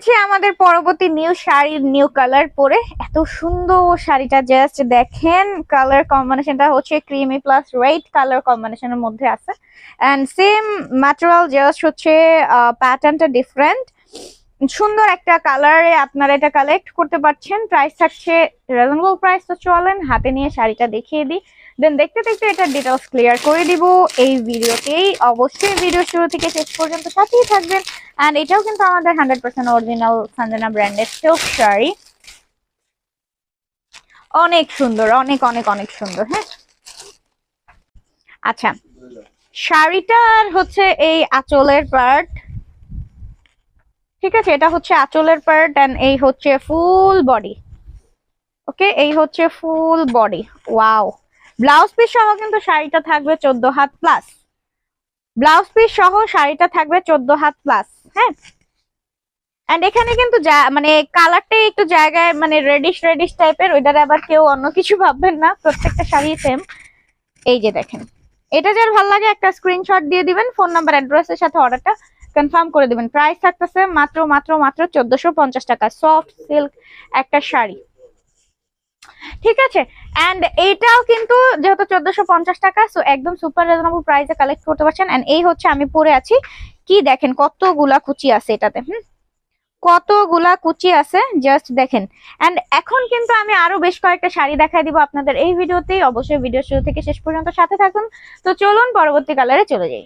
এসেছি আমাদের পরবর্তী নিউ শাড়ির নিউ কালার পরে। এত সুন্দর শাড়িটা জাস্ট দেখেন কালার কম্বিনেশনটা হচ্ছে ক্রিমি প্লাস রেড কালার কম্বিনেশনের মধ্যে আছে। এন্ড সেম ম্যাটেরিয়াল জাস্ট হচ্ছে প্যাটার্নটা ডিফারেন্ট সুন্দর একটা কালারে আপনারা এটা কালেক্ট করতে পারছেন। প্রাইস থাকছে রিজনেবল প্রাইস তো চলেন, হাতে নিয়ে শাড়িটা দেখিয়ে দিই। দেন দেখতে দেখতে এটা ডিটেলস ক্লিয়ার করে দিব এই ভিডিওতেই। অবশ্যই ভিডিও শুরু থেকে শেষ পর্যন্ত সাথেই থাকবেন। অ্যান্ড এটাও কিন্তু আমাদের হান্ড্রেড পার্সেন্ট অরিজিনাল সঞ্জনা ব্র্যান্ডের সিল্ক শাড়ি। অনেক সুন্দর, অনেক অনেক অনেক সুন্দর হ্যাঁ? আচ্ছা শাড়িটার হচ্ছে এই আঁচলের পার্ট ঠিক আছে? এটা হচ্ছে আঁচলের পার্ট এন্ড এই হচ্ছে ফুল বডি ওকে এই হচ্ছে full body wow blouse piece সহ কিন্তু শাড়িটা থাকবে চোদ্দ হাত প্লাস ব্লাউজ পিস সহ শাড়িটা থাকবে চোদ্দ হাত প্লাস হ্যাঁ? এন্ড এখানে কিন্তু মানে কালারটাই একটু জায়গায় মানে রেডিশ রেডিশ টাইপের ওইটারে আবার কেউ অন্য কিছু ভাববেন না, প্রত্যেকটা শাড়ি সেম এই যে দেখেন। এটা যার ভালো লাগে একটা স্ক্রিনশট দিয়ে দিবেন ফোন নাম্বার অ্যাড্রেসের সাথে অর্ডারটা কনফার্ম করে দিবেন। প্রাইস থাকতেছে মাত্র মাত্র মাত্র চোদ্দশো পঞ্চাশ টাকা। সফট সিল্ক একটা শাড়ি। ঠিক আছে? এন্ড এইটাও কিন্তু যেহেতু চোদ্দশো পঞ্চাশ টাকা সো একদম সুপার রিজনেবল প্রাইসে কালেক্ট করতে পারছেন। এন্ড এই হচ্ছে আমি পরে আছি। কি দেখেন, কতগুলা কুচি আছে এটাতে, হুম? কতগুলা কুচি আছে জাস্ট দেখেন। এন্ড এখন কিন্তু আমি আরও বেশ কয়েকটা শাড়ি দেখাই দিব আপনাদের এই ভিডিওতেই। অবশ্যই ভিডিও শুরু থেকে শেষ পর্যন্ত সাথে থাকুন। তো চলুন পরবর্তী কালারে চলে যাই।